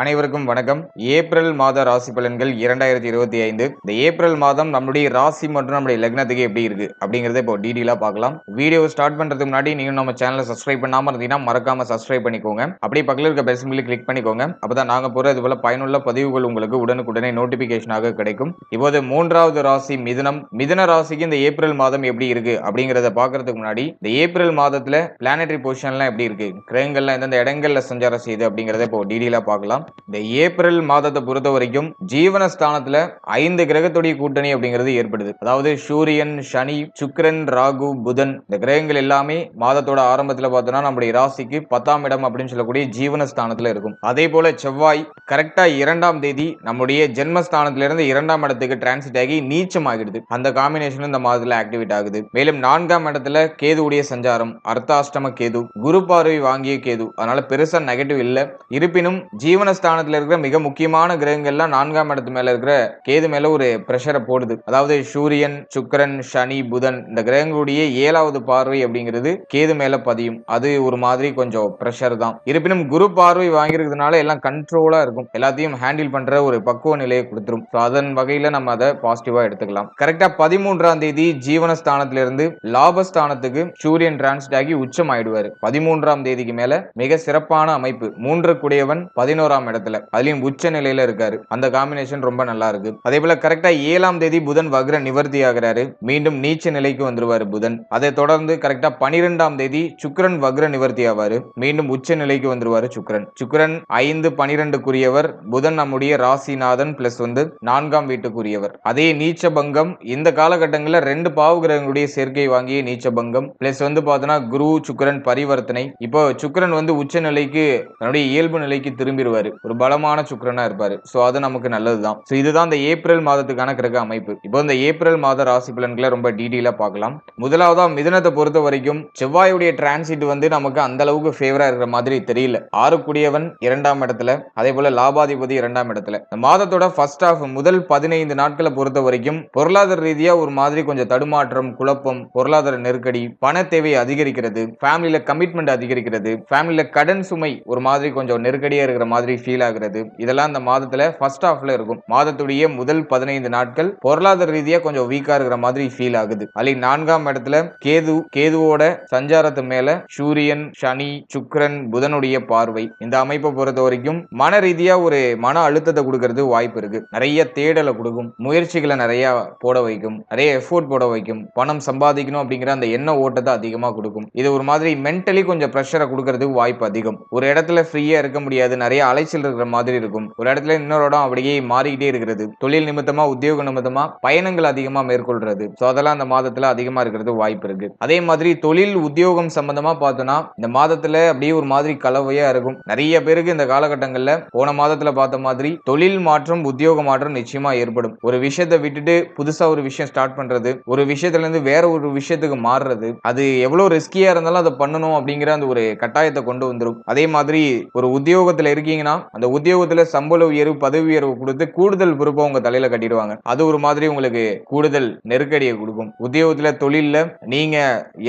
அனைவருக்கும் வணக்கம். ஏப்ரல் மாத ராசி பலன்கள் இரண்டாயிரத்தி இருபத்தி ஐந்து. இந்த ஏப்ரல் மாதம் நம்முடைய ராசி மற்றும் நம்முடைய லக்னத்துக்கு எப்படி இருக்கு அப்படிங்கறத இப்போ டீடெயிலா பார்க்கலாம். வீடியோ ஸ்டார்ட் பண்றதுக்கு முன்னாடி நீங்க நம்ம சேனலை சப்ஸ்கிரைப் பண்ணாம இருந்தீங்கன்னா மறக்காம சப்ஸ்கிரைப் பண்ணிக்கோங்க. அப்படியே பக்கத்தில் இருக்க பெல் சிம்பிளை கிளிக் பண்ணிக்கோங்க. அப்பதான் நாங்க போற இது போல பயனுள்ள பதிவுகள் உங்களுக்கு உடனுக்குடனே நோட்டிபிகேஷனாக கிடைக்கும். இப்போது மூன்றாவது ராசி மிதுனம். மிதுன ராசிக்கு இந்த ஏப்ரல் மாதம் எப்படி இருக்கு அப்படிங்கறத பாக்குறதுக்கு முன்னாடி இந்த ஏப்ரல் மாதத்துல பிளானட்டரி பொசிஷன்லாம் எப்படி இருக்கு? கிரகங்கள்லாம் எந்தெந்த இடங்கள்ல சஞ்சாரம் செய்யுது அப்படிங்கறத இப்போ டீடெயிலா பார்க்கலாம். இந்த ஏப்ரல் மாதத்தை பொறுத்த வரைக்கும் ஜீவனஸ்தானத்துல ஐந்து கிரகத்துடைய கூட்டணி அப்படிங்கிறது ஏற்படுது. அதாவது சூரியன் சனி சுக்கரன் ராகு புதன் இந்த கிரகங்கள் எல்லாமே மாதத்தோட ஆரம்பத்துல பார்த்தோம்னா நம்முடைய ராசிக்கு பத்தாம் இடம் அப்படின்னு சொல்லக்கூடிய ஜீவனஸ்தானத்துல இருக்கும். அதே போல செவ்வாய் கரெக்டா இரண்டாம் தேதி நம்முடைய ஜென்மஸ்தானத்துல இருந்து இரண்டாம் இடத்துக்கு டிரான்சிட் ஆகி நீச்சம் ஆகிடுது அந்த காம்பினேஷன் இந்த மாதத்துல ஆக்டிவேட் ஆகுது. மேலும் நான்காம் இடத்துல கேதுவுடைய சஞ்சாரம் அர்த்தாஷ்டம கேது குரு பார்வை வாங்கிய கேது. அதனால பெருசா நெகட்டிவ் இல்லை. இருப்பினும் ஜீவன ஸ்தானத்தில் இருக்கிற மிக முக்கியமான கிரகங்கள்லாம் நான்காம் இடத்து மேல இருக்கிற கேது மேல ஒரு பிரஷரை போடுது. அதாவது சூரியன் சுக்கிரன் சனி புதன் இந்த கிரகங்களுடைய ஏழாவது பார்வை அப்படிங்கிறது கேது மேல பதியும். அது ஒரு மாதிரி கொஞ்சம் பிரஷர் தான். இருப்பினும் குரு பார்வை வாங்கியிருக்கிறதுனால எல்லாம் கண்ட்ரோலா இருக்கும். எல்லாத்தையும் ஹேண்டில் பண்ற ஒரு பக்குவ நிலையை கொடுத்துரும். அதன் வகையில நம்ம அதை பாசிட்டிவா எடுத்துக்கலாம். கரெக்டா பதிமூன்றாம் தேதி ஜீவனஸ்தானத்திலிருந்து லாபஸ்தானத்துக்கு சூரியன் டிரான்ஸ்ட் ஆகி உச்சம் ஆயிடுவாரு பதிமூன்றாம் தேதிக்கு மேல மிக சிறப்பான அமைப்பு. மூன்று குடையவன் பதினோராம் இடத்துல. அதுலயும் உச்ச நிலையில இருக்காரு. அந்த காம்பினேஷன் ரொம்ப நல்லா இருக்கு. அதே போல கரெக்டா ஏழாம் தேதி புதன் வக்ர நிவர்த்தி ஆகிறாரு. மீண்டும் நீச்ச நிலைக்கு வந்துருவாரு புதன். அதை தொடர்ந்து கரெக்டா பனிரெண்டாம் தேதி சுக்கிரன் வக்ர நிவர்த்தி ஆவாரு. மீண்டும் உச்ச நிலைக்கு வந்துருவாரு சுக்கரன். சுக்கரன் ஐந்து பனிரெண்டுக்குரியவர். புதன் நம்முடைய ராசிநாதன் பிளஸ் வந்து நான்காம் வீட்டுக்குரியவர். அதே நீச்ச பங்கம் இந்த காலகட்டங்களில் ரெண்டு பாவு கிரகங்களுடைய சேர்க்கை வாங்கிய நீச்ச பங்கம் பிளஸ் வந்து பார்த்தோன்னா குரு சுக்கரன் பரிவர்த்தனை. இப்போ சுக்கரன் வந்து உச்ச நிலைக்கு தன்னுடைய இயல்பு நிலைக்கு திரும்பிடுவாரு ஒரு பலமான சுக்கரனா இருப்பாரு. சோ அது நமக்கு நல்லதுதான். சோ இதுதான் இந்த ஏப்ரல் மாதத்துக்கான கிரக அமைப்பு. இப்போ இந்த ஏப்ரல் மாத ராசி பலன்களை ரொம்ப டீட்டெயிலா பார்க்கலாம். முதலாவதா மிதனத்தை பொறுத்த வரைக்கும் செவ்வாயுடைய டிரான்சிட் வந்து நமக்கு அந்த அளவுக்கு ஃபேவரா இருக்கிற மாதிரி தெரியல. ஆறுக்குடியவன் இரண்டாம் இடத்துல அதே போல லாபாதிபதி இரண்டாம் இடத்துல. இந்த மாதத்தோட ஃபர்ஸ்ட் ஆஃப் முதல் பதினைந்து நாட்களை பொறுத்த வரைக்கும் பொருளாதார ரீதியா ஒரு மாதிரி கொஞ்சம் தடுமாற்றம் குழப்பம் பொருளாதார நெருக்கடி பண தேவை அதிகரிக்கிறது ஃபேமிலியில கமிட்மெண்ட் அதிகரிக்கிறது ஃபேமிலியில கடன் சுமை ஒரு மாதிரி கொஞ்சம் நெருக்கடியா இருக்கிற மாதிரி ஃபீல் ஆகுறது. இதெல்லாம் அந்த மாதத்துல ஃபர்ஸ்ட் ஹாஃப்ல இருக்கும். மாதத்துடைய முதல் பதினைந்து நாட்கள் பொருளாதார ரீதியா கொஞ்சம் வீக்கா இருக்கிற மாதிரி ஃபீல் ஆகுது. அல்லி நான்காம் இடத்துல கேது கேதுவோட சஞ்சாரத்து மேல சூரியன் சனி சுக்கிரன் புதனுடைய பார்வை. இந்த அமைப்பை பொறுத்த வரைக்கும் மன ரீதியா ஒரு மன அழுத்தத்தை கொடுக்கறது வாய்ப்பு இருக்கு. நிறைய தேடலை கொடுக்கும். முயற்சிகளை நிறைய போட வைக்கும். நிறைய எஃபோர்ட் போட வைக்கும். பணம் சம்பாதிக்கணும் அப்படிங்கிற அந்த எண்ண ஓட்டத்தை அதிகமா கொடுக்கும். இது ஒரு மாதிரி மென்டலி கொஞ்சம் ப்ரெஷரை கொடுக்கறதுக்கு வாய்ப்பு அதிகம். ஒரு இடத்துல ஃப்ரீயா இருக்க முடியாது. நிறைய அலை அலைச்சல் இருக்கிற மாதிரி இருக்கும். ஒரு இடத்துல இன்னொரு இடம் அப்படியே மாறிக்கிட்டே இருக்கிறது. தொழில் நிமித்தமா உத்தியோக நிமித்தமா பயணங்கள் அதிகமா மேற்கொள்றது. ஸோ அதெல்லாம் அந்த மாதத்துல அதிகமா இருக்கிறது வாய்ப்பு இருக்கு. அதே மாதிரி தொழில் உத்தியோகம் சம்பந்தமா பார்த்தோம்னா இந்த மாதத்துல அப்படியே ஒரு மாதிரி கலவையா இருக்கும். நிறைய பேருக்கு இந்த காலகட்டங்கள்ல போன மாதத்துல பார்த்த மாதிரி தொழில் மாற்றம் உத்தியோக மாற்றம் நிச்சயமா ஏற்படும். ஒரு விஷயத்தை விட்டுட்டு புதுசா ஒரு விஷயம் ஸ்டார்ட் பண்றது ஒரு விஷயத்துல இருந்து வேற ஒரு விஷயத்துக்கு மாறுறது அது எவ்வளவு ரிஸ்கியா இருந்தாலும் அதை பண்ணணும் அப்படிங்கிற அந்த ஒரு கட்டாயத்தை கொண்டு வந்துடும் அதே மாதிரி ஒரு உத்தியோகத்துல இருக்கீங்கன்னா தான். அந்த உத்தியோகத்துல சம்பள உயர்வு பதவி உயர்வு கொடுத்து கூடுதல் பொறுப்பை உங்க தலையில கட்டிடுவாங்க. அது ஒரு மாதிரி உங்களுக்கு கூடுதல் நெருக்கடியை கொடுக்கும். உத்தியோகத்துல தொழில்ல நீங்க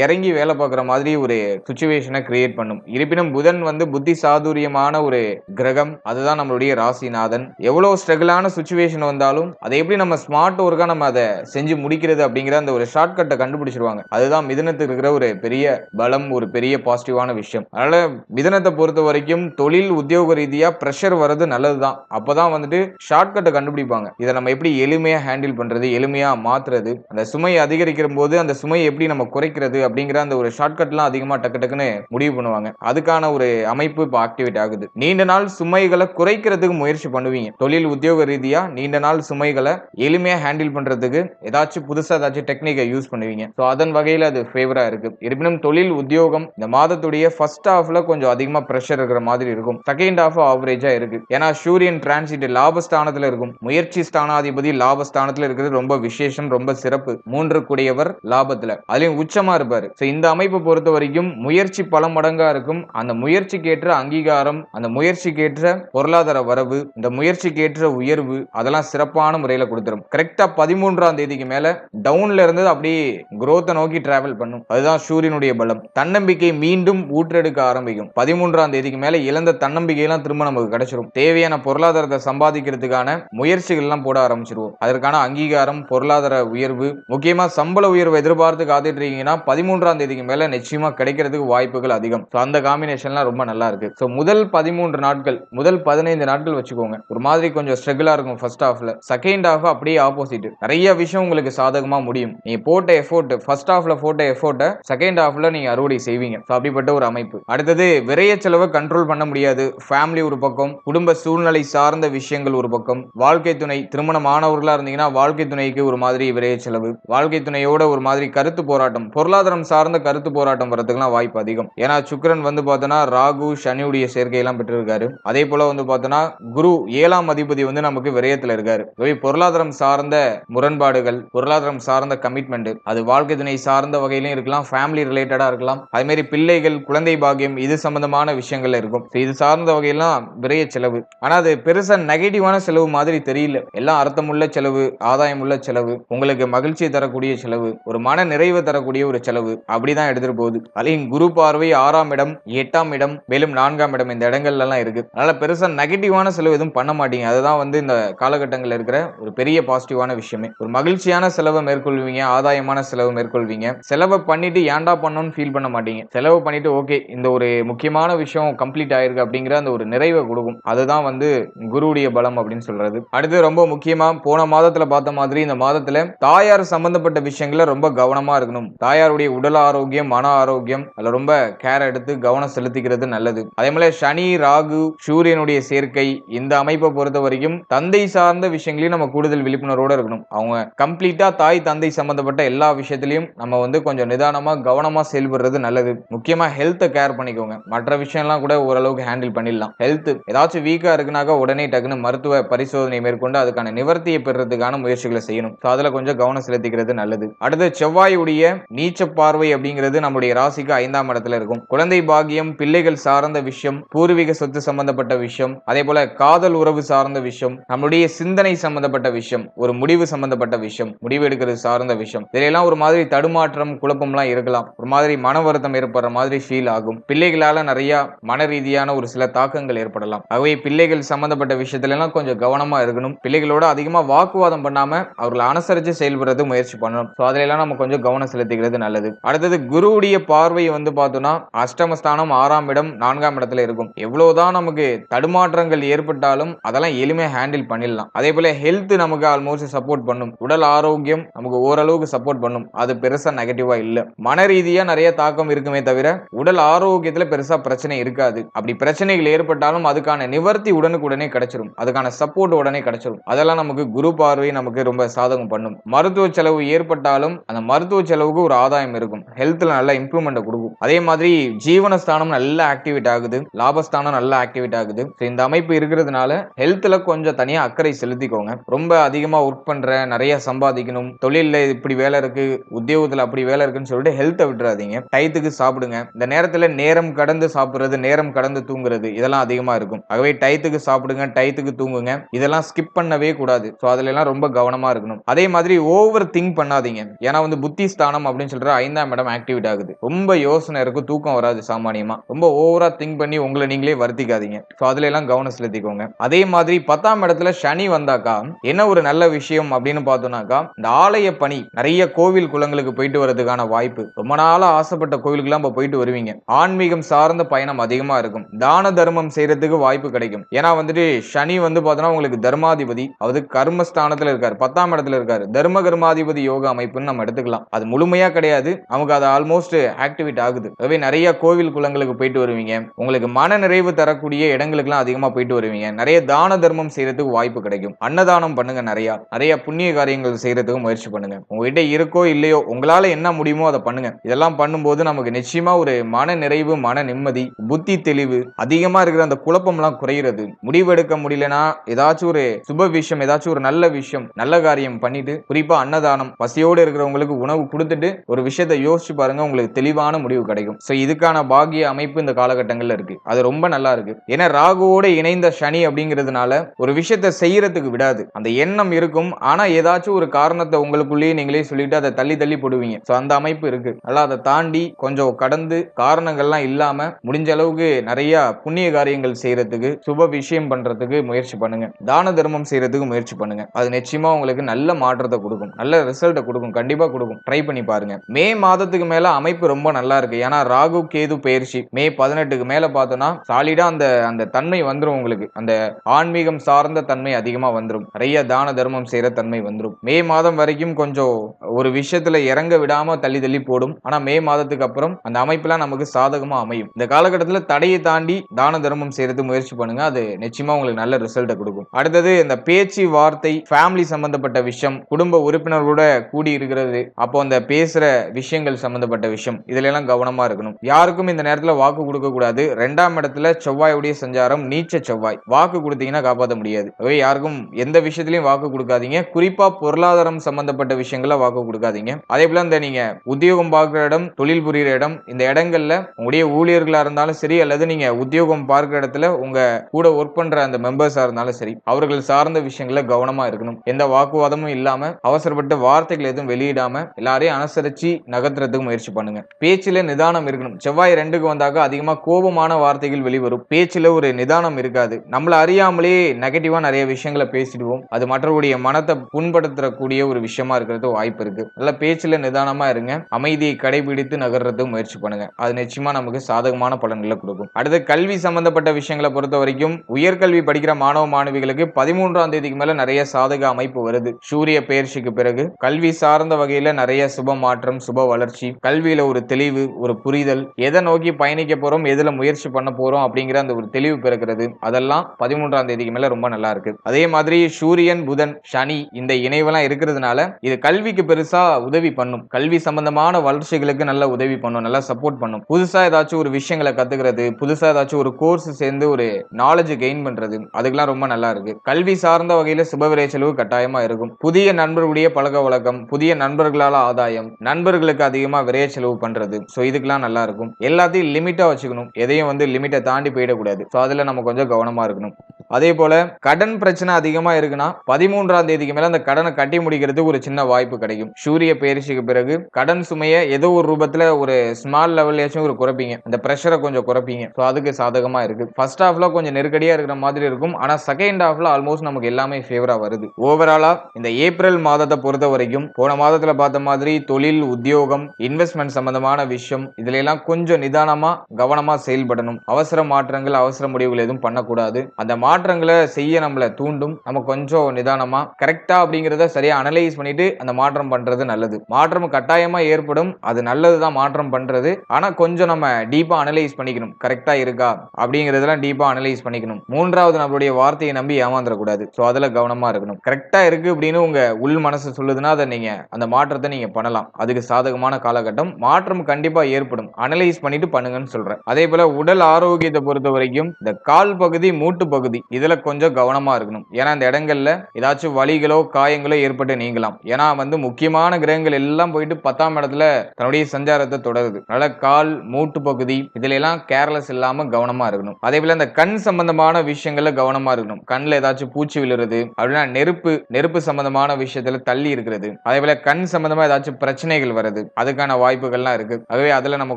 இறங்கி வேலை பார்க்குற மாதிரி ஒரு சுச்சுவேஷனை கிரியேட் பண்ணும். இருப்பினும் புதன் வந்து புத்தி சாதுரியமான ஒரு கிரகம். அதுதான் நம்மளுடைய ராசிநாதன். எவ்வளவு ஸ்ட்ரகிளான சுச்சுவேஷன் வந்தாலும் அதை எப்படி நம்ம ஸ்மார்ட் ஒர்க்கா நம்ம அதை செஞ்சு முடிக்கிறது அப்படிங்கிற அந்த ஒரு ஷார்ட்கட்டை கண்டுபிடிச்சிருவாங்க. அதுதான் மிதனத்துக்கு இருக்கிற ஒரு பெரிய பலம் ஒரு பெரிய பாசிட்டிவான விஷயம். அதனால மிதனத்தை பொறுத்த வரைக்கும் தொழில் உத்தியோக ரீதியா ப்ரெஷர் வர்றது நல்லது தான் அப்போ தான் வந்துட்டு ஷார்ட்கட்டை கண்டுபிடிப்பாங்க. இதை நம்ம எப்படி எளிமையாக ஹேண்டில் பண்ணுறது எளிமையாக மாற்றுறது அந்த சுமை அதிகரிக்கிற போது அந்த சுமையை எப்படி நம்ம குறைக்கிறது அப்படிங்கிற அந்த ஒரு ஷார்ட்கட்லாம் அதிகமாக டக்கு டக்குன்னு முடிவு பண்ணுவாங்க. அதுக்கான ஒரு அமைப்பு இப்போ ஆக்டிவேட் ஆகுது. நீண்ட நாள் சுமைகளை குறைக்கிறதுக்கு முயற்சி பண்ணுவீங்க. தொழில் உத்தியோக ரீதியாக நீண்ட நாள் சுமைகளை எளிமையாக ஹேண்டில் பண்ணுறதுக்கு ஏதாச்சும் புதுசாக ஏதாச்சும் டெக்னிக்கை யூஸ் பண்ணுவீங்க. ஸோ அதன் வகையில் அது ஃபேவராக இருக்கு. இருப்பினும் தொழில் உத்தியோகம் இந்த மாதத்துடைய ஃபர்ஸ்ட் ஹாஃபில் கொஞ்சம் அதிகமாக ப்ரெஷர் இருக்கிற மாதிரி இருக்கும். செகண்ட் ஹாஃப் ஆவரேஜா இருக்கு. ஏன்னா சூரியன் டிரான்சிட் லாபஸ்தானத்துல இருக்கும். முயற்சி ஸ்தானாதிபதி லாபஸ்தானத்துல இருக்கிறது ரொம்ப விசேஷம் ரொம்ப சிறப்பு. மூன்று கூடியவர் லாபத்துல. அதுலயும் உச்சமா இருப்பாரு. ஸோ இந்த அமைப்பை பொறுத்த வரைக்கும் முயற்சி பல மடங்கா இருக்கும். அந்த முயற்சிக்கேற்ற அங்கீகாரம் அந்த முயற்சிக்கேற்ற பொருளாதார வரவு இந்த முயற்சிக்கேற்ற உயர்வு அதெல்லாம் சிறப்பான முறையில கொடுத்துரும். கரெக்டா பதிமூன்றாம் தேதிக்கு மேல டவுன்ல இருந்து அப்படியே குரோத்தை நோக்கி டிராவல் பண்ணும். அதுதான் சூரியனுடைய பலம். தன்னம்பிக்கை மீண்டும் ஊற்றெடுக்க ஆரம்பிக்கும். பதிமூன்றாம் தேதிக்கு மேல இழந்த தன்னம்பிக்கையெல்லாம் திரும்ப நம்ம நமக்கு கிடைச்சிரும். தேவையான பொருளாதாரத்தை சம்பாதிக்கிறதுக்கான முயற்சிகள் எல்லாம் போட ஆரம்பிச்சிருவோம். அதற்கான அங்கீகாரம் பொருளாதார உயர்வு முக்கியமா சம்பள உயர்வு எதிர்பார்த்து காத்துட்டு இருக்கீங்கன்னா பதிமூன்றாம் தேதிக்கு மேல நிச்சயமா கிடைக்கிறதுக்கு வாய்ப்புகள் அதிகம். ஸோ அந்த காம்பினேஷன்லாம் ரொம்ப நல்லா இருக்கு. ஸோ முதல் பதிமூன்று நாட்கள் முதல் பதினைந்து நாட்கள் வச்சுக்கோங்க. ஒரு மாதிரி கொஞ்சம் ஸ்ட்ரகிளா இருக்கும் ஃபர்ஸ்ட் ஹாஃப்ல செகண்ட் ஹாஃப் அப்படியே ஆப்போசிட் நிறைய விஷயம் உங்களுக்கு சாதகமா முடியும். நீங்க போட்ட எஃபோர்ட் ஃபர்ஸ்ட் ஹாஃப்ல போட்ட எஃபோர்ட்டை செகண்ட் ஹாஃப்ல நீங்க அறுவடை செய்வீங்க. ஸோ அப்படிப்பட்ட ஒரு அமைப்பு. அடுத்தது விரைய செலவை கண்ட்ரோல் பண்ண முடியாது. ஃபேமிலி ஒரு பக்கம் குடும்ப சூழ்நிலை சார்ந்த விஷயங்கள் ஒரு பக்கம் வாழ்க்கை துணை திருமணம் ஆனவர்களா இருந்தீங்கன்னா வாழ்க்கை துணைக்கு ஒரு மாதிரி விரைய செலவு. வாழ்க்கை துணையோட ஒரு மாதிரி கருத்து போராட்டம் பொருளாதாரம் சார்ந்த கருத்து போராட்டம் வரதுக்குலாம் வாய்ப்பு அதிகம். ஏன்னா சுக்கரன் வந்து பார்த்தோன்னா ராகு சனியுடைய சேர்க்கையெல்லாம் பெற்றிருக்காரு. அதே போல வந்து பார்த்தோன்னா குரு ஏழாம் அதிபதி வந்து நமக்கு விரயத்தில் இருக்காரு. பொருளாதாரம் சார்ந்த முரண்பாடுகள் பொருளாதாரம் சார்ந்த கமிட்மெண்ட் அது வாழ்க்கை துணை சார்ந்த வகையிலும் இருக்கலாம் ஃபேமிலி ரிலேட்டடா இருக்கலாம். அதே மாதிரி பிள்ளைகள் குழந்தை பாக்கியம் இது சம்பந்தமான விஷயங்கள் இருக்கும். இது சார்ந்த வகையெல்லாம் விரைய செலவு. ஆனால் அது பெருசாக நெகட்டிவான செலவு மாதிரி தெரியல. எல்லாம் அர்த்தமுள்ள செலவு ஆதாயமுள்ள செலவு உங்களுக்கு மகிழ்ச்சியை தரக்கூடிய செலவு ஒரு மன நிறைவு தரக்கூடிய ஒரு செலவு அப்படிதான் எடுத்துட்டு போகுது. அதையும் குரு பார்வை ஆறாம் இடம் எட்டாம் இடம் மேலும் நான்காம் இடம் இந்த இடங்கள்ல எல்லாம் இருக்கு. அதனால பெருசா நெகட்டிவான செலவு எதுவும் பண்ண மாட்டீங்க. அதுதான் வந்து இந்த காலகட்டங்கள்ல இருக்கிற ஒரு பெரிய பாசிட்டிவான விஷயமே. ஒரு மகிழ்ச்சியான செலவை மேற்கொள்வீங்க ஆதாயமான செலவு மேற்கொள்வீங்க. செலவை பண்ணிட்டு ஏன்டா பண்ணணும்னு ஃபீல் பண்ண மாட்டீங்க. செலவு பண்ணிட்டு ஓகே இந்த ஒரு முக்கியமான விஷயம் கம்ப்ளீட் ஆயிருக்கு அப்படிங்கிற அந்த ஒரு நிறைவு கொடுக்கும். அதுதான் வந்து குருவுடைய பலம் அப்படின்னு சொல்றது. அடுத்து ரொம்ப முக்கியமா போன மாதத்துல பார்த்த மாதிரி இந்த மாதத்துல தாயார் சம்பந்தப்பட்ட விஷயங்கள ரொம்ப கவனமா இருக்கணும். தாயாருடைய உடல் ஆரோக்கியம் மன ஆரோக்கியம் அதுல ரொம்ப கேர் எடுத்து கவனம் செலுத்திக்கிறது நல்லது. அதே மாதிரி சனி ராகு சூரியனுடைய சேர்க்கை இந்த அமைப்பை பொறுத்த வரைக்கும் தந்தை சார்ந்த விஷயங்களையும் நம்ம கூடுதல் விழிப்புணர்வோட இருக்கணும். அவங்க கம்ப்ளீட்டா தாய் தந்தை சம்பந்தப்பட்ட எல்லா விஷயத்திலையும் நம்ம வந்து கொஞ்சம் நிதானமா கவனமா செயல்படுறது நல்லது. முக்கியமா ஹெல்த்தை கேர் பண்ணிக்கோங்க. மற்ற விஷயம்லாம் கூட ஓரளவுக்கு ஹேண்டில் பண்ணிடலாம். ஹெல்த் ஏதாச்சும் வீக்கா இருக்குனாக்கா உடனே டக்குன்னு மருத்துவ பரிசோதனை மேற்கொண்டு அதுக்கான நிவர்த்தியை பெறதுக்கான முயற்சிகளை செய்யணும். So அதுல கொஞ்சம் கவனம் செலுத்திக்கிறது நல்லது. அடுத்து செவ்வாயுடைய நீச்ச பார்வை அப்படிங்கிறது நம்முடைய ராசிக்கு ஐந்தாம் இடத்துல இருக்கும். குழந்தை பாகியம் பிள்ளைகள் சார்ந்த விஷயம் பூர்வீக சொத்து சம்பந்தப்பட்ட விஷயம் அதே போல காதல் உறவு சார்ந்த விஷயம் நம்முடைய சிந்தனை சம்பந்தப்பட்ட விஷயம் ஒரு முடிவு சம்பந்தப்பட்ட விஷயம் முடிவு எடுக்கிறது சார்ந்த விஷயம். இதெல்லாம் ஒரு மாதிரி தடுமாற்றம் குழப்பம்லாம் இருக்கலாம். ஒரு மாதிரி மன வருத்தம் ஏற்படுற மாதிரி ஃபீல் ஆகும். பிள்ளைகளால நிறைய மன ரீதியான ஒரு சில தாக்கங்கள் ஏற்படும் ஏற்படலாம் ஆகவே பிள்ளைகள் சம்பந்தப்பட்ட விஷயத்துல எல்லாம் கொஞ்சம் கவனமா இருக்கணும். பிள்ளைகளோட அதிகமா வாக்குவாதம் பண்ணாம அவர்களை அனுசரிச்சு செயல்படுறது முயற்சி பண்ணணும். ஸோ அதுல எல்லாம் நம்ம கொஞ்சம் கவனம் செலுத்திக்கிறது நல்லது. அடுத்தது குருவுடைய பார்வை வந்து பார்த்தோம்னா அஷ்டமஸ்தானம் ஆறாம் இடம் நான்காம் இடத்துல இருக்கும். எவ்வளவுதான் நமக்கு தடுமாற்றங்கள் ஏற்பட்டாலும் அதெல்லாம் எளிமையாக ஹேண்டில் பண்ணிடலாம். அதே போல ஹெல்த் நமக்கு ஆல்மோஸ்ட் சப்போர்ட் பண்ணும். உடல் ஆரோக்கியம் நமக்கு ஓரளவுக்கு சப்போர்ட் பண்ணும். அது பெருசா நெகட்டிவா இல்ல. மன ரீதியா நிறைய தாக்கம் இருக்குமே தவிர உடல் ஆரோக்கியத்துல பெருசா பிரச்சனை இருக்காது. அப்படி பிரச்சனைகள் ஏற்பட்டாலும் அதுக்கான நிவர்த்தி உடனுக்குடனே கிடைச்சிரும். அதுக்கான சப்போர்ட் உடனே கிடைச்சிரும். அதெல்லாம் நமக்கு குரு பார்வை நமக்கு ரொம்ப சாதகம் பண்ணும். மருத்துவ செலவு ஏற்பட்டாலும் அந்த மருத்துவ செலவுக்கு ஒரு ஆதாயம் இருக்கும். ஹெல்த்ல நல்ல இம்ப்ரூவ்மெண்ட் கொடுக்கும். அதே மாதிரி ஜீவனஸ்தானம் நல்லா ஆக்டிவேட் ஆகுது. லாபஸ்தானம் நல்லா ஆக்டிவேட் ஆகுது. இந்த அமைப்பு இருக்கிறதுனால ஹெல்த்ல கொஞ்சம் தனியா அக்கறை செலுத்திக்கோங்க. ரொம்ப அதிகமா ஒர்க் பண்ற நிறைய சம்பாதிக்கணும். தொழில இப்படி வேலை இருக்கு உத்தியோகத்துல அப்படி வேலை இருக்குன்னு சொல்லிட்டு ஹெல்த்தை விட்டுறாதீங்க. டயத்துக்கு சாப்பிடுங்க. இந்த நேரத்துல நேரம் கடந்து சாப்பிடுறது நேரம் கடந்து தூங்குறது இதெல்லாம் அதிகமா இருக்கும். ஆகவே டயத்துக்கு சாப்பிடுங்க டயத்துக்கு தூங்குங்க. இதெல்லாம் ஸ்கிப் பண்ணவே கூடாது. ஸோ அதுல எல்லாம் ரொம்ப கவனமா இருக்கணும். அதே மாதிரி ஓவர் திங்க் பண்ணாதீங்க. ஏன்னா வந்து புத்தி ஸ்தானம் அப்படின்னு சொல்ற ஐந்தாம் இடம் ஆக்டிவேட் ஆகுது. ரொம்ப யோசனை இருக்கும் தூக்கம் வராது சாமானியமா. ரொம்ப ஓவரா திங்க் பண்ணி உங்களை நீங்களே வருத்திக்காதீங்க. ஸோ அதுல எல்லாம் கவனம் செலுத்திக்கோங்க. அதே மாதிரி பத்தாம் இடத்துல சனி வந்தாக்கா என்ன ஒரு நல்ல விஷயம் அப்படின்னு பார்த்தோம்னாக்கா இந்த ஆலய பணி நிறைய கோவில் குளங்களுக்கு போயிட்டு வரதுக்கான வாய்ப்பு. ரொம்ப நாளா ஆசைப்பட்ட கோவிலுக்குலாம் இப்போ போயிட்டு வருவீங்க. ஆன்மீகம் சார்ந்த பயணம் அதிகமா இருக்கும். தான தர்மம் செய்யறதுக்கு வாய்ப்பு கிடைக்கும். ஏன்னா வந்துட்டு சனி வந்து பார்த்தோன்னா உங்களுக்கு தர்மாதிபதி அதாவது கர்மஸ்தானத்துல இருக்காரு பத்தாம் இடத்துல இருக்காரு. தர்ம கர்மாதிபதி யோகா அமைப்புன்னு நம்ம எடுத்துக்கலாம். அது முழுமையா கிடையாது. நமக்கு அது ஆல்மோஸ்ட் ஆக்டிவேட் ஆகுது. அதுவே நிறைய கோவில் குளங்களுக்கு போயிட்டு வருவீங்க. உங்களுக்கு மன நிறைவு தரக்கூடிய இடங்களுக்குலாம் அதிகமா போயிட்டு வருவீங்க. நிறைய தான தர்மம் செய்யறதுக்கு வாய்ப்பு கிடைக்கும். அன்னதானம் பண்ணுங்க நிறைய. நிறைய புண்ணிய காரியங்கள் செய்யறதுக்கு முயற்சி பண்ணுங்க. உங்ககிட்ட இருக்கோ இல்லையோ உங்களால என்ன முடியுமோ அதை பண்ணுங்க. இதெல்லாம் பண்ணும்போது நமக்கு நிச்சயமா ஒரு மன நிறைவு மன நிம்மதி புத்தி தெளிவு அதிகமா இருக்கிற அந்த குழப்பம்லாம் குறையிறது. முடிவெடுக்க முடியலனா ஏதாச்சும் ஒரு சுப விஷயம் ஏதாச்சும் ஒரு நல்ல விஷயம் நல்ல காரியம் பண்ணிட்டு குறிப்பா அன்னதானம் பசியோடு இருக்கிறவங்களுக்கு உணவு கொடுத்துட்டு ஒரு விஷயத்த யோசிச்சு பாருங்க உங்களுக்கு தெளிவான முடிவு கிடைக்கும். சோ இதுக்கான பாகிய அமைப்பு இந்த காலகட்டங்கள்ல இருக்கு. அது ரொம்ப நல்லா இருக்கு. ஏன்னா ராகுவோட இணைந்த சனி அப்படிங்கிறதுனால ஒரு விஷயத்த செய்யறதுக்கு விடாது. அந்த எண்ணம் இருக்கும். ஆனா ஏதாச்சும் ஒரு காரணத்தை உங்களுக்குள்ளேயே நீங்களே சொல்லிட்டு அதை தள்ளி தள்ளி போடுவீங்க. சோ அந்த அமைப்பு இருக்கு. நல்லா அதை தாண்டி கொஞ்சம் கடந்து காரணங்கள்லாம் இல்லாம முடிஞ்ச அளவுக்கு நிறைய புண்ணிய காரியங்கள் செய்யறதுக்கு சுப விஷயம் பண்றதுக்கு முயற்சி பண்ணுங்க. தான தர்மம் செய்யறதுக்கு முயற்சி பண்ணுங்க. அது நிச்சயமா உங்களுக்கு நல்ல மாற்றத்தை கொடுக்கும். நல்ல ரிசல்ட்டை கொடுக்கும். கண்டிப்பா கொடுக்கும். ட்ரை பண்ணி பாருங்க. மே மாதத்துக்கு மேல அமைப்பு ரொம்ப நல்லா இருக்கு. ஏன்னா ராகு கேது பயிற்சி மே பதினெட்டுக்கு மேல பார்த்தோம்னா சாலிடா அந்த அந்த தன்மை வந்துடும் உங்களுக்கு. அந்த ஆன்மீகம் சார்ந்த தன்மை அதிகமா வந்துடும் நிறைய தான தர்மம் செய்யற தன்மை வந்துடும் மே மாதம் வரைக்கும் கொஞ்சம் ஒரு விஷயத்துல இறங்க விடாம தள்ளி தள்ளி போடும். ஆனா மே மாதத்துக்கு அப்புறம் அந்த அமைப்புலாம் நமக்கு சாதகமா அமையும். இந்த காலகட்டத்தில் தடையை தாண்டி தான தர்மம் செய்யறது முயற்சி பண்ணுங்க. அது நிச்சயமா உங்களுக்கு நல்ல ரிசல்ட்டை கொடுக்கும். அடுத்தது இந்த பேச்சு வார்த்தை ஃபேமிலி சம்பந்தப்பட்ட விஷயம் குடும்ப உறுப்பினர்களோட கூடி இருக்கிறது. அப்போ அந்த பேசுற விஷயங்கள் சம்பந்தப்பட்ட விஷயம் இதுல எல்லாம் கவனமா இருக்கணும். யாருக்கும் இந்த நேரத்துல வாக்கு கொடுக்க கூடாது. ரெண்டாம் இடத்துல செவ்வாயுடைய சஞ்சாரம் நீச்ச செவ்வாய். வாக்கு கொடுத்தீங்கன்னா காப்பாற்ற முடியாது. ஆகவே யாருக்கும் எந்த விஷயத்திலையும் வாக்கு கொடுக்காதீங்க. குறிப்பா பொருளாதாரம் சம்பந்தப்பட்ட விஷயங்கள வாக்கு கொடுக்காதீங்க. அதே போல இந்த நீங்க உத்தியோகம் பார்க்குற இடம் தொழில் புரியுற இடம் இந்த இடங்கள்ல உங்களுடைய ஊழியர்களா இருந்தாலும் சரி அல்லது நீங்க உத்தியோகம் பார்க்குற இடத்துல உங்க கூட ஒர்க் பண்ற அந்த மெம்பர்ஸா இருந்தாலும் சரி அவர்கள் சார்ந்த விஷயங்கள கவனமா இருக்கணும். எந்த வாக்குவாதமும் இல்லாம அவசரப்பட்டு வார்த்தைகள் எதுவும் வெளியிடாம எல்லாரையும் அனுசரிச்சு நகர்த்துறதுக்கு முயற்சி பண்ணுங்க. பேச்சில் நிதானம் இருக்கணும். செவ்வாய் ரெண்டுக்கு வந்தாக்க அதிகமா கோபமான வார்த்தைகள் வெளிவரும். பேச்சுல ஒரு நிதானம் இருக்காது. நம்மள அறியாமலே நெகட்டிவா நிறைய விஷயங்களை பேசிடுவோம். அது மற்றவருடைய மனத்தை புண்படுத்தக்கூடிய ஒரு விஷயமா இருக்கிறது வாய்ப்பு இருக்கு. நல்ல பேச்சுல நிதானமா இருங்க. அமைதியை கடைபிடித்து நகர்றதுக்கு முயற்சி பண்ணுங்க. அது நிச்சயமா நமக்கு சாதகமான பலன்களை கொடுக்கும். அடுத்து கல்வி சம்பந்தப்பட்ட விஷயம் விஷயங்களை பொறுத்த வரைக்கும் உயர்கல்வி படிக்கிற மாணவ மாணவிகளுக்கு பதிமூன்றாம் தேதிக்கு மேல நிறைய சாதக அமைப்பு வருது. சூரிய பெயர்ச்சிக்கு பிறகு கல்வி சார்ந்த வகையில நிறைய சுப மாற்றம் சுப வளர்ச்சி கல்வியில ஒரு தெளிவு ஒரு புரிதல் எதை நோக்கி பயணிக்க போறோம் எதுல முயற்சி பண்ண போறோம் அப்படிங்கிற அந்த ஒரு தெளிவு பிறக்கிறது. அதெல்லாம் பதிமூன்றாம் தேதிக்கு மேல ரொம்ப நல்லா இருக்கு. அதே மாதிரி சூரியன் புதன் சனி இந்த இணைவெல்லாம் இருக்கிறதுனால இது கல்விக்கு பெருசா உதவி பண்ணும். கல்வி சம்பந்தமான வளர்ச்சிகளுக்கு நல்ல உதவி பண்ணும் நல்லா சப்போர்ட் பண்ணும். புதுசா ஏதாச்சும் ஒரு விஷயங்களை கத்துக்கிறது புதுசா ஏதாச்சும் ஒரு கோர்ஸ் சேர்ந்து ஒரு நாலேஜ் கெயின் பண்றது. அதுக்கெல்லாம் ரொம்ப நல்லா இருக்கு. கல்வி சார்ந்த வகையில சுபவிரை செலவு கட்டாயமா இருக்கும். புதிய நண்பர்களுடைய பழக்க வழக்கம் புதிய நண்பர்களால ஆதாயம் நண்பர்களுக்கு அதிகமா விரைய செலவு பண்றது. ஸோ இதுக்கெல்லாம் நல்லா இருக்கும். எல்லாத்தையும் லிமிட்டா வச்சுக்கணும். எதையும் வந்து லிமிட்டை தாண்டி போயிடக்கூடாது. ஸோ அதுல நம்ம கொஞ்சம் கவனமா இருக்கணும். அதே போல கடன் பிரச்சனை அதிகமா இருக்குன்னா பதிமூன்றாம் தேதிக்கு மேல அந்த கடனை கட்டி முடிக்கிறதுக்கு ஒரு சின்ன வாய்ப்பு கிடைக்கும். சூரிய பயிற்சிக்கு பிறகு கடன் சுமையை ஏதோ ஒரு ரூபத்துல ஒரு ஸ்மால் லெவல்லையாச்சும் ஒரு குறைப்பீங்க. அந்த ப்ரெஷரை கொஞ்சம் குறைப்பீங்க. ஸோ அதுக்கு சாதகமா இருக்கு. ஃபர்ஸ்ட் ஹாஃப்ல கொஞ்சம் நெருக்கடியா இருக்கிற மாதிரி இருக்கும். ஆனா செகண்ட் ஹாஃப்ல ஆல்மோஸ்ட் நமக்கு எல்லாமே ஃபேவரா வருது. ஓவராலா இந்த ஏப்ரல் மாதத்தை பொறுத்த வரைக்கும் போன மாதத்துல பார்த்த மாதிரி தொழில் உத்தியோகம் இன்வெஸ்ட்மெண்ட் சம்பந்தமான விஷயம் இதுல எல்லாம் கொஞ்சம் நிதானமா கவனமா செயல்படணும். அவசர மாற்றங்கள் அவசர முடிவுகள் எதுவும் பண்ணக்கூடாது. அந்த மாற்றங்களை செய்ய நம்மளை தூண்டும். நம்ம கொஞ்சம் நிதானமா கரெக்டா அப்படிங்கிறத சரியா அனலைஸ் பண்ணிட்டு அந்த மாற்றம் பண்றது நல்லது. மாற்றம் கட்டாயமா ஏற்படும். அது நல்லதுதான் மாற்றம் பண்றது. ஆனா கொஞ்சம் நம்ம டீப்பா அனலைஸ் பண்ணிக்கணும். கரெக்டா இருக்கா அப்படிங்கறதெல்லாம் டீப்பா அனலைஸ் பண்ணிக்கணும். மூன்றாவது நம்மளுடைய வார்த்தையை நம்பி ஏமாந்துடக்கூடாது. ஸோ அதுல கவனமா இருக்கணும். கரெக்டா இருக்கு அப்படின்னு உங்க உள் மனசு சொல்லுதுன்னா அதை நீங்க அந்த மாற்றத்தை நீங்க பண்ணலாம். அதுக்கு சாதகமான காலகட்டம். மாற்றம் கண்டிப்பா ஏற்படும். அனலைஸ் பண்ணிட்டு பண்ணுங்கன்னு சொல்றேன். அதே போல உடல் ஆரோக்கியத்தை பொறுத்த வரைக்கும் இந்த கால் பகுதி மூட்டு பகுதி இதில் கொஞ்சம் கவனமாக இருக்கணும். ஏன்னா அந்த இடங்கள்ல ஏதாச்சும் வலிகளோ காயங்களோ ஏற்பட்டு நீங்கலாம். ஏன்னா வந்து முக்கியமான கிரகங்கள் எல்லாம் போயிட்டு பத்தாம் இடத்துல தன்னுடைய சஞ்சாரத்தை தொடருது. அதனால கால் மூட்டு பகுதி இதுல எல்லாம் கேர்லெஸ் இல்லாம கவனமா இருக்கணும். அதே போல இந்த கண் சம்பந்தமான விஷயங்கள்ல கவனமா இருக்கணும். கண்ணில் ஏதாச்சும் பூச்சி விழுறது அப்படின்னா நெருப்பு நெருப்பு சம்பந்தமான விஷயத்துல தள்ளி இருக்கிறது. அதே போல கண் சம்பந்தமா ஏதாச்சும் பிரச்சனைகள் வருது அதுக்கான வாய்ப்புகள்லாம் இருக்கு. ஆகவே அதுல நம்ம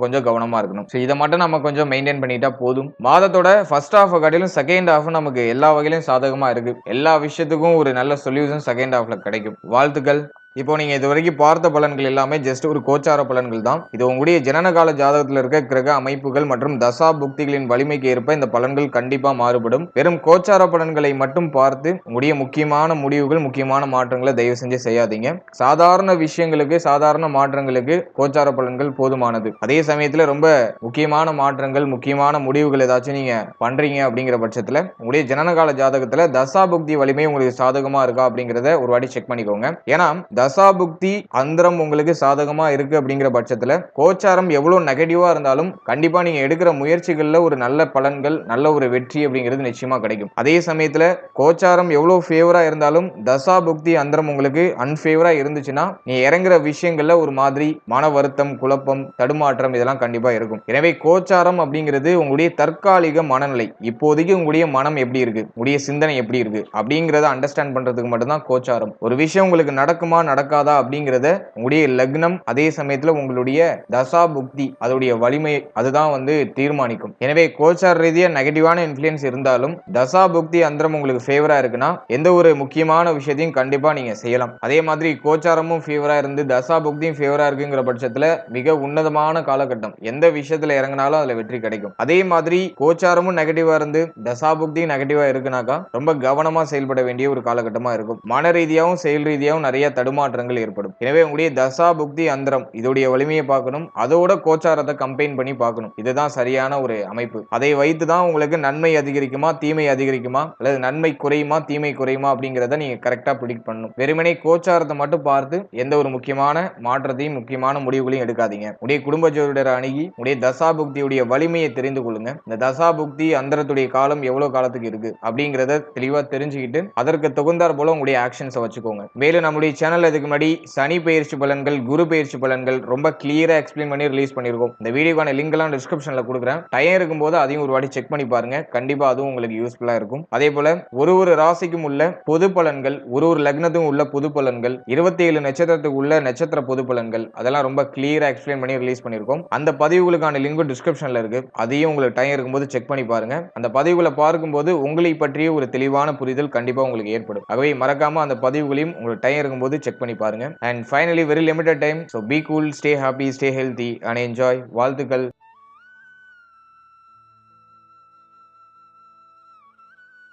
கொஞ்சம் கவனமா இருக்கணும். ஸோ இதை மட்டும் நம்ம கொஞ்சம் மெயின்டைன் பண்ணிட்டா போதும். மாதத்தோட ஃபர்ஸ்ட் ஹாஃப் காட்டிலும் செகண்ட் ஹாஃப் நமக்கு எல்லா வகையிலும் சாதகமா இருக்கு. எல்லா விஷயத்துக்கும் ஒரு நல்ல சொல்யூஷன் செகண்ட் ஹாஃப்ல கிடைக்கும். வாழ்த்துக்கள். இப்போ நீங்கள் இது வரைக்கும் பார்த்த பலன்கள் எல்லாமே ஜஸ்ட் ஒரு கோச்சார பலன்கள் தான். இது உங்களுடைய ஜனனகால ஜாதகத்தில் இருக்க கிரக அமைப்புகள் மற்றும் தசா புக்திகளின் வலிமைக்கு ஏற்ப இந்த பலன்கள் கண்டிப்பாக மாறுபடும். வெறும் கோச்சார பலன்களை மட்டும் பார்த்து உங்களுடைய முக்கியமான முடிவுகள் முக்கியமான மாற்றங்களை தயவு செஞ்சு செய்யாதீங்க. சாதாரண விஷயங்களுக்கு சாதாரண மாற்றங்களுக்கு கோச்சார பலன்கள் போதுமானது. அதே சமயத்தில் ரொம்ப முக்கியமான மாற்றங்கள் முக்கியமான முடிவுகள் ஏதாச்சும் நீங்கள் பண்ணுறீங்க அப்படிங்கிற பட்சத்தில் உங்களுடைய ஜனனகால ஜாதகத்தில் தசா புக்தி வலிமை உங்களுக்கு சாதகமாக இருக்கா அப்படிங்கிறத ஒரு வாட்டி செக் பண்ணிக்கோங்க. ஏன்னா தசாபுக்தி அந்தரம் உங்களுக்கு சாதகமா இருக்கு அப்படிங்கிற பட்சத்துல கோச்சாரம் எவ்வளவு நெகட்டிவா இருந்தாலும் கண்டிப்பா நீங்க எடுக்கிற முயற்சிகள்ல ஒரு நல்ல பலன்கள் நல்ல ஒரு வெற்றி அப்படிங்கிறது நிச்சயமா கிடைக்கும். அதே சமயத்துல கோச்சாரம் எவ்வளவு ஃபேவரா இருந்தாலும் தசாபுக்தி அந்தரம் உங்களுக்கு அன்ஃபேவரா இருந்துச்சுன்னா நீ இறங்குற விஷயங்கள்ல ஒரு மாதிரி மன வருத்தம் குழப்பம் தடுமாற்றம் இதெல்லாம் கண்டிப்பா இருக்கும். எனவே கோச்சாரம் அப்படிங்கிறது உங்களுடைய தற்காலிக மனநிலை. இப்போதைக்கு உங்களுடைய மனம் எப்படி இருக்கு? உங்களுடைய சிந்தனை எப்படி இருக்கு? அப்படிங்கிறத அண்டர்ஸ்டாண்ட் பண்றதுக்கு மட்டும்தான் கோச்சாரம். ஒரு விஷயம் உங்களுக்கு நடக்குமா நடக்காதா அப்படிங்கிறத உங்களுடைய லக்னம் அதே சமயத்துல உங்களுடைய தசா புக்தி அதோடைய வலிமை அதுதான் வந்து தீர்மானிக்கும். எனவே கோச்சார் ரீதியாக நெகட்டிவான இன்ஃபுளுயன்ஸ் இருந்தாலும் தசா புக்தி அந்தரம் உங்களுக்கு ஃபேவரா இருக்குன்னா எந்த ஒரு முக்கியமான விஷயத்தையும் கண்டிப்பா நீங்க செய்யலாம். அதே மாதிரி கோச்சாரமும் ஃபேவரா இருந்து தசா புக்தியும் ஃபேவரா இருக்குங்கிற பட்சத்துல மிக உன்னதமான காலகட்டம். எந்த விஷயத்துல இறங்கினாலும் அதுல வெற்றி கிடைக்கும். அதே மாதிரி கோச்சாரமும் நெகட்டிவா இருந்து தசா புக்தியும் நெகட்டிவா இருக்குனாக்கா ரொம்ப கவனமா செயல்பட வேண்டிய ஒரு காலகட்டமா இருக்கும். மன ரீதியாகவும் செயல் ரீதியாகவும் நிறைய ஏமாற்றங்கள் ஏற்படும். எனவே உங்களுடைய தசா புக்தி அந்தரம் இதோடைய வலிமையை பார்க்கணும். அதோட கோச்சாரத்தை கம்பைன் பண்ணி பார்க்கணும். இதுதான் சரியான ஒரு அமைப்பு. அதை வைத்து தான் உங்களுக்கு நன்மை அதிகரிக்குமா தீமை அதிகரிக்குமா அல்லது நன்மை குறையுமா தீமை குறையுமா அப்படிங்கிறத நீங்க கரெக்டா பிடிக் பண்ணணும். வெறுமனே கோச்சாரத்தை மட்டும் பார்த்து எந்த ஒரு முக்கியமான மாற்றத்தையும் முக்கியமான முடிவுகளையும் எடுக்காதீங்க. உடைய குடும்ப ஜோதிடரை அணுகி உடைய தசா புக்தியுடைய வலிமையை தெரிந்து கொள்ளுங்க. இந்த தசா புக்தி அந்தரத்துடைய காலம் எவ்வளவு காலத்துக்கு இருக்கு அப்படிங்கிறத தெளிவா தெரிஞ்சுக்கிட்டு அதற்கு தகுந்தார் போல உங்களுடைய ஆக்ஷன்ஸை வச்சுக்கோங்க. மேலும் நம்முடைய சேனலை இதுக்கு முன்னாடி சனி பயிற்சி பலன்கள் குரு பயிற்சி பலன்கள் ரொம்ப கிளியரா எக்ஸ்பிளைன் பண்ணி ரிலீஸ் பண்ணியிருக்கோம் இந்த வீடியோக்கான லிங்க் எல்லாம் டிஸ்கிரிப்ஷன்ல கொடுக்குறேன். இருக்கும் இருக்கும்போது அதையும் ஒரு வாட்டி செக் பண்ணி பாருங்க. கண்டிப்பா அதுவும் உங்களுக்கு யூஸ்ஃபுல்லா இருக்கும். அதே போல ஒரு ஒரு ராசிக்கும் உள்ள பொது பலன்கள் ஒரு ஒரு லக்னத்துக்கும் உள்ள பொது பலன்கள் இருபத்தி ஏழு நட்சத்திரத்துக்கு உள்ள நட்சத்திர பொது பலன்கள் அதெல்லாம் ரொம்ப கிளியரா எக்ஸ்பிளைன் பண்ணி ரிலீஸ் பண்ணியிருக்கோம் அந்த பதிவுகளுக்கான லிங்க் டிஸ்கிரிப்ஷன்ல இருக்கு. அதையும் உங்களுக்கு டைம் இருக்கும்போது செக் பண்ணி பாருங்க. அந்த பதிவுகளை பார்க்கும்போது உங்களை பற்றிய ஒரு தெளிவான புரிதல் கண்டிப்பா உங்களுக்கு ஏற்படும். ஆகவே மறக்காம அந்த பதிவுகளையும் உங்களுக்கு டைம் இருக்கும்போது செக் பண்ணி பாருங்க. And finally very limited time so be cool stay happy stay healthy and enjoy வாழ்த்துக்கள்.